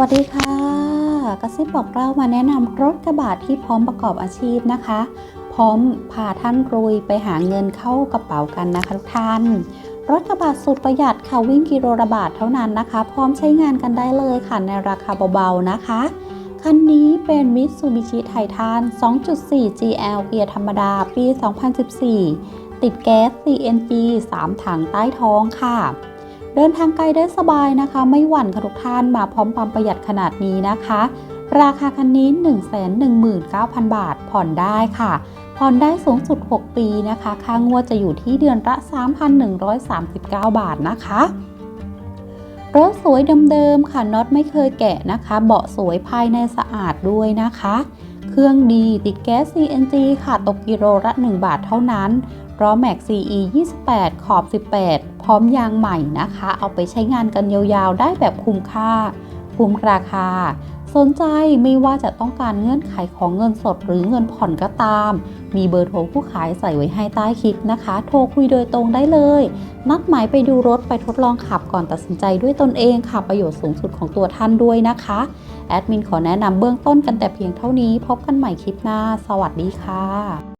วัสดีค่ะกระซิบบอกเรามาแนะนำรถกระบะที่พร้อมประกอบอาชีพนะคะ พร้อมพาท่านรวยไปหาเงินเข้ากระเป๋ากันนะคะทุกท่านรถกระบะสุดประหยัดค่ะวิ่งกิโลละบาทเท่านั้นนะคะ พร้อมใช้งานกันได้เลยค่ะในราคาเบาๆนะคะ คันนี้เป็น Mitsubishi Titan 2.4 GL เกียร์ธรรมดาปี 2014 ติดแก๊ส CNG 3 ถังใต้ท้องค่ะ เดินทางไกลได้สบายนะคะ ไม่หวั่นค่ะทุกท่านมาพร้อมความประหยัดขนาดนี้นะคะ ราคาคันนี้ 119,000 บาทผ่อนได้ค่ะผ่อนได้สูงสุด 6 ปีนะคะ ค่างวดจะอยู่ที่เดือนละ 3,139 บาทนะคะรถสวยเดิมๆค่ะน็อตไม่เคยแกะนะคะ เบาะสวยภายในสะอาดด้วยนะคะ เครื่องดีติดแก๊ส CNG ค่ะตกกิโลละ 1 บาทเท่านั้นล้อแม็ก CE 28 ขอบ 18 พร้อมยางใหม่นะคะ เอาไปใช้งานกันยาวๆ ได้แบบคุ้มค่า คุ้มราคา สนใจไม่ว่าจะต้องการเงื่อนไขของเงินสดหรือเงินผ่อนก็ตาม มีเบอร์โทรผู้ขายใส่ไว้ให้ใต้คลิปนะคะ โทรคุยโดยตรงได้เลย นัดหมายไปดูรถไปทดลองขับก่อนตัดสินใจด้วยตนเองค่ะ ประโยชน์สูงสุดของตัวท่านด้วยนะคะ แอดมินขอแนะนำเบื้องต้นกันแต่เพียงเท่านี้ พบกันใหม่คลิปหน้า สวัสดีค่ะ